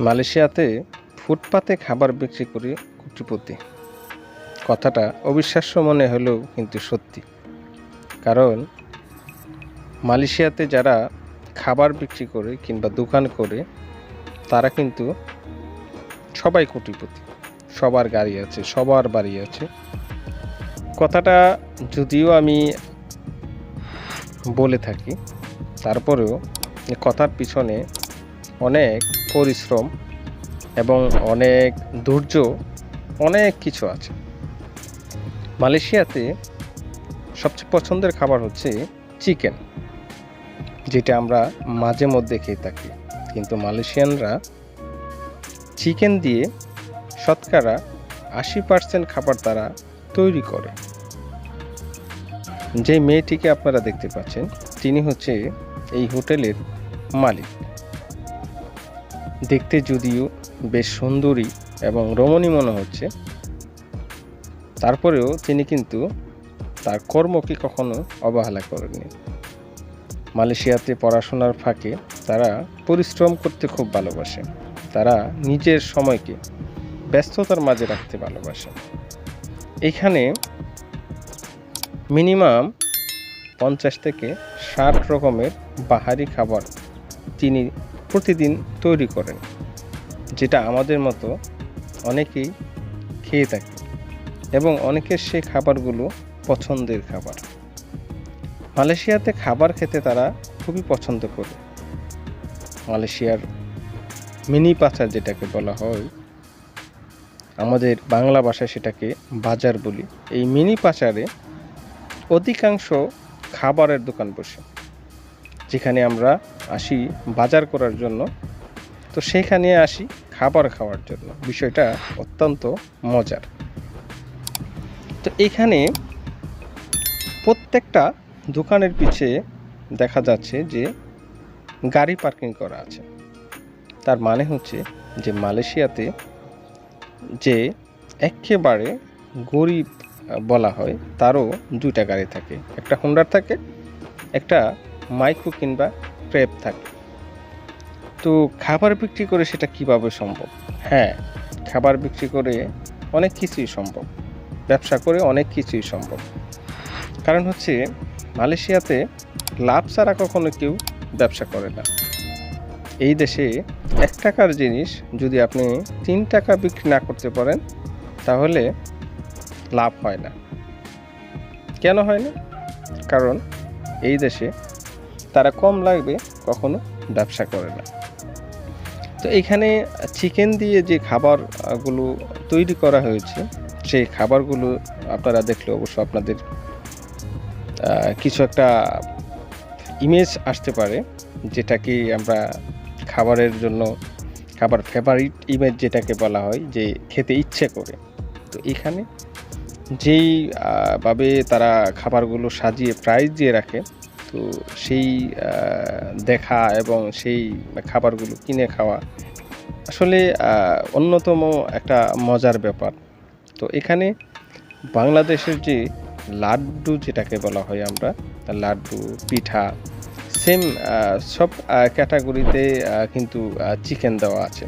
মালয়েশিয়াতে ফুটপাতে খাবার বিক্রি করে কোটিপতি। কথাটা অবিশ্বাস্য মনে হলেও কিন্তু সত্যি। কারণ মালয়েশিয়াতে যারা খাবার বিক্রি করে কিংবা দোকান করে, তারা কিন্তু সবাই কোটিপতি। সবার গাড়ি আছে, সবার বাড়ি আছে। কথাটা যদিও আমি বলে থাকি, তারপরেও কথার পিছনে অনেক পরিশ্রম এবং অনেক ধৈর্য, অনেক কিছু আছে। মালয়েশিয়াতে সবচেয়ে পছন্দের খাবার হচ্ছে চিকেন, যেটা আমরা মাঝে মধ্যে খেয়ে থাকি। কিন্তু মালয়েশিয়ানরা চিকেন দিয়ে শতকরা আশি পার্সেন্ট খাবার তারা তৈরি করে। যে মেয়েটিকে আপনারা দেখতে পাচ্ছেন, তিনি হচ্ছে এই হোটেলের মালিক। দেখতে যদিও বেশ সুন্দরী এবং রমণী মনে হচ্ছে। তারপরেও তিনি কিন্তু তার কর্মকে কখনো অবহেলা করেননি। মালয়েশিয়াতে পড়াশোনার ফাঁকে তারা পরিশ্রম করতে খুব ভালোবাসে। তারা নিজের সময়কে ব্যস্ততার মাঝে রাখতে ভালোবাসে। এখানে মিনিমাম পঞ্চাশ থেকে ষাট রকমের বাহারি খাবার তিনি প্রতিদিন তৈরি করেন, যেটা আমাদের মতো অনেকেই খেয়ে থাকে এবং অনেকের সেই খাবারগুলো পছন্দের খাবার। মালয়েশিয়াতে খাবার খেতে তারা খুবই পছন্দ করে। মালয়েশিয়ার মিনি পাচার যেটাকে বলা হয়, আমাদের বাংলা ভাষায় সেটাকে বাজার বলি। এই মিনি পাচারে অধিকাংশ খাবারের দোকান বসে। যেখানে আমরা আসি বাজার করার জন্য। তো সেখানে আসি খাবার খাওয়ার জন্য। বিষয়টা অত্যন্ত মজার। তো এখানে প্রত্যেকটা দোকানের পিছে দেখা যাচ্ছে যে গাড়ি পার্কিং করা আছে। তার মানে হচ্ছে যে মালয়েশিয়াতে যে একেবারে গরিব বলা হয়, তারও দুইটা গাড়ি থাকে। একটা হোন্ডার থাকে, একটা মাইক্রো কিংবা ক্রেপ থাকে। তো খাবার বিক্রি করে সেটা কীভাবে সম্ভব? হ্যাঁ খাবার বিক্রি করে অনেক কিছুই সম্ভব। ব্যবসা করে অনেক কিছুই সম্ভব। কারণ হচ্ছে, মালয়েশিয়াতে লাভ ছাড়া কখনো কেউ ব্যবসা করে না। এই দেশে এক টাকার জিনিস যদি আপনি তিন টাকা বিক্রি না করতে পারেন, তাহলে লাভ হয় না। কেন হয় না? কারণ এই দেশে তারা কম লাগবে, কখনো ব্যবসা করে না। তো এখানে চিকেন দিয়ে যে খাবারগুলো তৈরি করা হয়েছে, সেই খাবারগুলো আপনারা দেখলে অবশ্য আপনাদের কিছু একটা ইমেজ আসতে পারে যেটাকে আমরা খাবারের জন্য, খাবার ফেভারিট ইমেজ যেটাকে বলা হয়, যে খেতে ইচ্ছে করে। তো এখানে যেইভাবে তারা খাবারগুলো সাজিয়ে প্রাইস দিয়ে রাখে তো সেই দেখা এবং সেই খাবারগুলো কিনে খাওয়া আসলে অন্যতম একটা মজার ব্যাপার। তো এখানে বাংলাদেশের যে লাড্ডু যেটাকে বলা হয় আমরা, লাড্ডু, পিঠা সেম সব ক্যাটাগরিতে কিন্তু চিকেন দেওয়া আছে।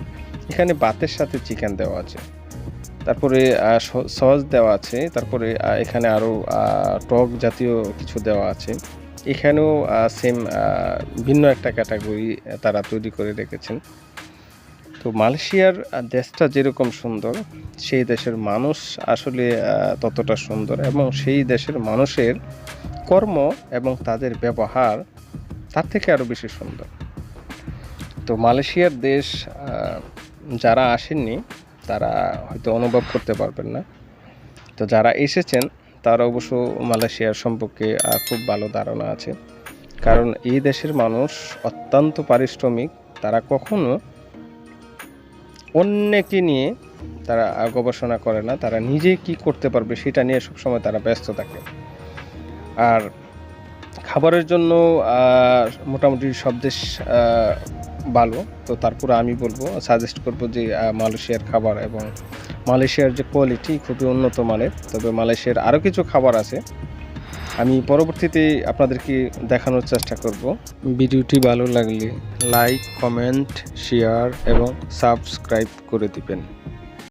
এখানে ভাতের সাথে চিকেন দেওয়া আছে। তারপরে সস দেওয়া আছে। তারপরে এখানে আরও টক জাতীয় কিছু দেওয়া আছে। এখানেও সেম ভিন্ন একটা ক্যাটাগরি তারা তৈরি করে রেখেছেন। তো মালয়েশিয়ার দেশটা যেরকম সুন্দর, সেই দেশের মানুষ আসলে ততটা সুন্দর এবং সেই দেশের মানুষের কর্ম এবং তাদের ব্যবহার তার থেকে আরও বেশি সুন্দর। তো মালয়েশিয়ার দেশ যারা আসেননি, তারা হয়তো অনুভব করতে পারবেন না। তো যারা এসেছেন তারা অবশ্য মালয়েশিয়ার সম্পর্কে খুব ভালো ধারণা আছে। কারণ এই দেশের মানুষ অত্যন্ত পারিশ্রমিক। তারা কখনো অন্যকে নিয়ে তারা গবেষণা করে না। তারা নিজে কি করতে পারবে সেটা নিয়ে সবসময় তারা ব্যস্ত থাকে। আর খাবারের জন্য মোটামুটি সব দেশ ভালো। তো তারপরে আমি বলব সাজেস্ট করব যে মালয়েশিয়ার খাবার এবং মালয়েশিয়ার যে কোয়ালিটি খুবই উন্নত মানের, তবে মালয়েশিয়ার আরও কিছু খাবার আছে। আমি পরবর্তীতে আপনাদেরকে দেখানোর চেষ্টা করব। ভিডিওটি ভালো লাগলে লাইক কমেন্ট শেয়ার এবং সাবস্ক্রাইব করে দিবেন।